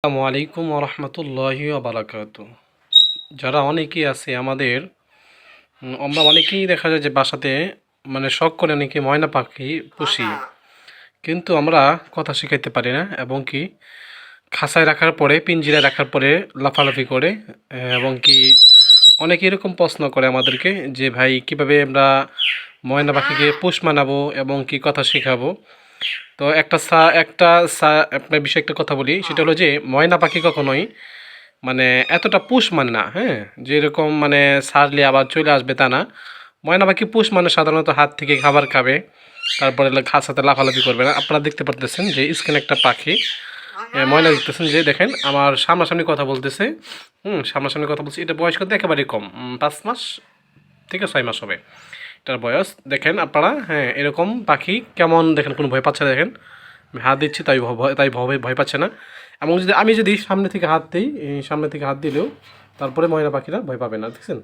আসসালামু আলাইকুম রহমতুল্লাহি বারাকাত যারা অনেকেই আছে আমাদের আমরা অনেকেই দেখা যায় যে বাসাতে মানে শখ করে অনেকে ময়না পাখি পুষি। কিন্তু আমরা কথা শিখাইতে পারি না, এবং কি খাসায় রাখার পরে, পিঞ্জিরায় রাখার পরে লাফালাফি করে, এবং কি অনেকে এরকম প্রশ্ন করে আমাদেরকে যে, ভাই, কীভাবে আমরা ময়না পাখিকে পুষ মানাবো এবং কি কথা শেখাবো? তো একটা সা একটা সা আপনার বিষয়ে একটা কথা বলি, সেটা হলো যে ময়না পাখি কখনোই মানে এতটা পুষ মানে না হ্যাঁ? যেরকম মানে সারলে আবার চলে আসবে তা না। ময়না পাখি পুষ মানে সাধারণত হাত থেকে খাবার খাবে, তারপরে খাসাতে লাফালাফি করবে না। আপনারা দেখতে পারতেছেন যে স্ক্রিনে একটা পাখি। ময়না দেখতেছেন যে দেখেন, আমার সামনাসামনি কথা বলতেছে। হুম, সামনাসামনি কথা বলছে এটা বয়স কিন্তু একেবারে কম পাঁচ মাস থেকে ছয় মাস হবে। এটার বয়স। দেখেন আপনারা হ্যাঁ এরকম পাখি কেমন দেখেন, কোনো ভয় পাচ্ছে দেখেন। আমি হাত দিচ্ছি, তাই তাই ভয় ভয় পাচ্ছে না। এবং যদি আমি যদি সামনে থেকে হাত দিই সামনে থেকে হাত দিলেও তারপরে ময়না পাখিরা ভয় পাবে না, দেখছেন?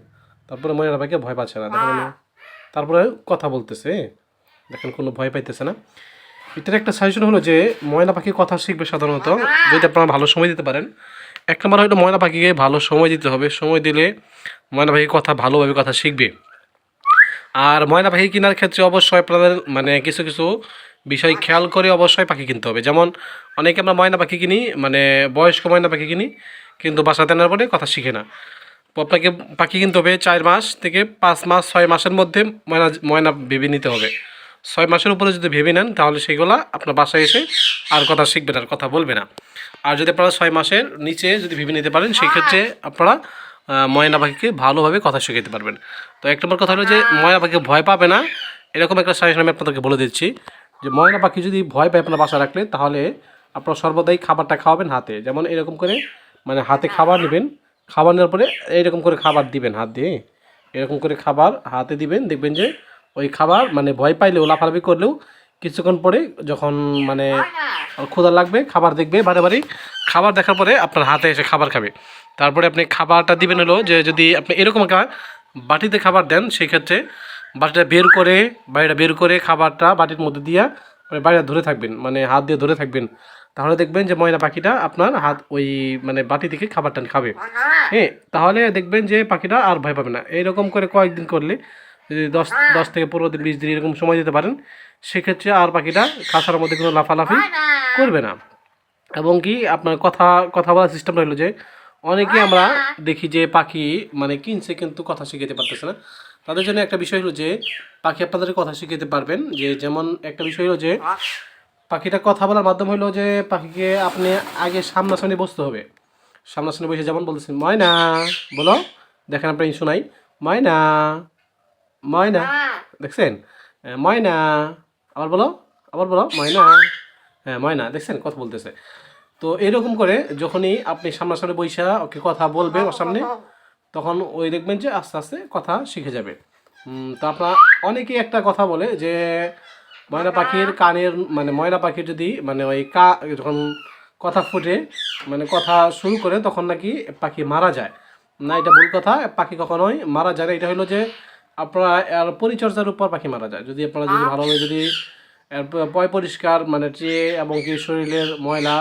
তারপরে ময়না পাখি ভয় পাচ্ছে না, দেখেন তারপরে কথা বলতেছে দেখেন, কোনো ভয় পাইতেছে না। এটার একটা সাজেশন হলো যে, ময়না পাখি কথা শিখবে সাধারণত, যদি আপনারা ভালো সময় দিতে পারেন। এক নম্বর হয়তো ময়না পাখিকে ভালো সময় দিতে হবে। সময় দিলে ময়না পাখি কথা ভালোভাবে কথা শিখবে। আর ময়না পাখি কেনার ক্ষেত্রে অবশ্যই আপনাদের মানে কিছু কিছু বিষয় খেয়াল করে অবশ্যই পাখি কিনতে হবে। যেমন অনেকে আমরা ময়না পাখি কিনি মানে বয়স্ক ময়না পাখি কিনি, কিন্তু বাসা আনার পরে কথা শিখে না। আপনাকে পাখি কিনতে হবে চার মাস থেকে পাঁচ মাস, ছয় মাসের মধ্যে ময়না ময়না ভেবে নিতে হবে। ছয় মাসের উপরে যদি ভেবে নেন, তাহলে সেগুলা আপনার বাসায় এসে আর কথা শিখবে না আর কথা বলবে না। আর যদি আপনারা ছয় মাসের নিচে যদি ভেবে নিতে পারেন, সেক্ষেত্রে আপনারা ময়না পাখিকে ভালোভাবে কথা শিখাইতে পারবেন। তো এক নম্বর কথা হলো যে, ময়না পাখি ভয় পাবে না। এরকম একটা সাজেশন আমি আপনাদেরকে বলে দিচ্ছি যে, ময়না পাখি যদি ভয় পায় আপনার বাসা রাখলে, তাহলে আপনার সর্বদাই খাবারটা খাওয়াবেন হাতে। যেমন এরকম করে মানে হাতে খাবার নেবেন খাবার নেওয়ার পরে এইরকম করে খাবার দিবেন হাত দিয়ে। এরকম করে খাবার হাতে দিবেন, দেখবেন যে ওই খাবার মানে ভয় পাইলেও, লাফালাফি করলেও কিছুক্ষণ পরে যখন মানে ক্ষুধা লাগবে, খাবার দেখবে বারে বারে, খাবার দেখার পরে আপনার হাতে এসে খাবার খাবে। তারপরে আপনি খাবারটা দিবেন হলো যে যদি আপনি এরকম একটা বাটিতে খাবার দেন সেই ক্ষেত্রে বাটিটা বের করে, বাড়িটা বের করে খাবারটা বাটির মধ্যে দিয়া মানে বাড়িটা ধরে থাকবেন মানে হাত দিয়ে ধরে থাকবেন। তাহলে দেখবেন যে ময়না পাখিটা আপনার হাত ওই মানে বাটি থেকে খাবারটা খাবে। হ্যাঁ তাহলে দেখবেন যে পাখিটা আর ভয় পাবে না। এইরকম করে কয়েকদিন করলে যদি দশ দশ থেকে পনেরো দিন, বিশ দিন এরকম সময় দিতে পারেন, সেক্ষেত্রে আর পাখিটা খাসার মধ্যে কোনো লাফালাফি করবে না। এবং কি আপনার কথা কথা বলার সিস্টেম রইল যে অনেকে আমরা দেখি যে পাখি মানে কিনছে কিন্তু কথা শিখাতে পারতেছে না। তাদের জন্য একটা বিষয় হলো যে, পাখি আপনাদের কথা শিখাতে পারবেন যে, যেমন একটা বিষয় হলো যে, পাখিটা কথা বলার মাধ্যম হলো যে, পাখিকে আপনি আগে সামনাসামনি বসতে হবে। সামনাসামনি বসে যেমন বলতেছেন, ময়না, বলো, দেখেন আপনি শোনাই ময়না ময়না দেখছেন? ময়না আবার বলো আবার বলো ময়না। হ্যাঁ ময়না দেখছেন? কথা বলতেছে। তো এরকম করে যখনই আপনি সামনাসামনি বৈশা ওকে কথা বলবে ওর সামনে তখন ওই দেখবেন যে আস্তে আস্তে কথা শিখে যাবে। তো আপনার অনেকেই একটা কথা বলে যে ময়না পাখির কানের মানে ময়না পাখির যদি মানে ওই কা যখন কথা ফুটে মানে কথা শুরু করে তখন নাকি পাখি মারা যায়। না এটা ভুল কথা পাখি কখনোই মারা যায় না। এটা হলো যে আপনারা এর পরিচর্যার উপর পাখি মারা যায়। যদি আপনারা যদি ভালোভাবে যদি এর পয় পরিষ্কার মানে ট্রে এবং কি শরীরের ময়লা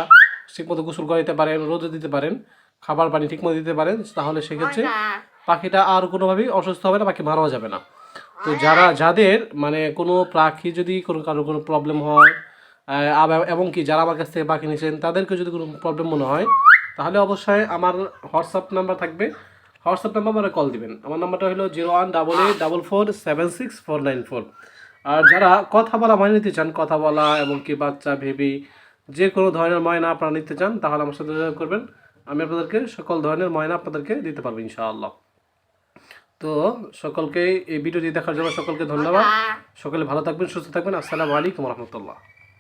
ঠিকমতো গোসল করে দিতে পারেন রোদে দিতে পারেন খাবার পানি ঠিকমতো দিতে পারেন তাহলে সেক্ষেত্রে পাখিটা আর কোনোভাবেই অসুস্থ হবে না পাখি মারাও যাবে না। তো যারা যাদের মানে কোনো পাখি যদি কোনো কারও কোনো প্রবলেম হয় এবং কি যারা আমার কাছ থেকে পাখি নিয়েছেন তাদেরকে যদি কোনো প্রবলেম মনে হয় তাহলে অবশ্যই আমার হোয়াটসঅ্যাপ নাম্বার থাকবে। হোয়াটসঅ্যাপ নাম্বার নাম্বারে কল দিবেন। আমার নাম্বারটা হলো zero one double eight double four seven six four nine four. আর যারা কথা বলা ময়না নিতে চান, কথা বলা এবং কি বাচ্চা, ভেবি যে কোনো ধরনের ময়না আপনারা নিতে চান, তাহলে আমার সাথে যোগাযোগ করবেন। আমি আপনাদেরকে সকল ধরনের ময়না আপনাদেরকে দিতে পারব ইনশাআল্লাহ। তো সকলকে এই ভিডিওটি দেখার জন্য সকলকে ধন্যবাদ। সকলে ভালো থাকবেন, সুস্থ থাকবেন। আসসালামু আলাইকুম রহমতুল্লাহ।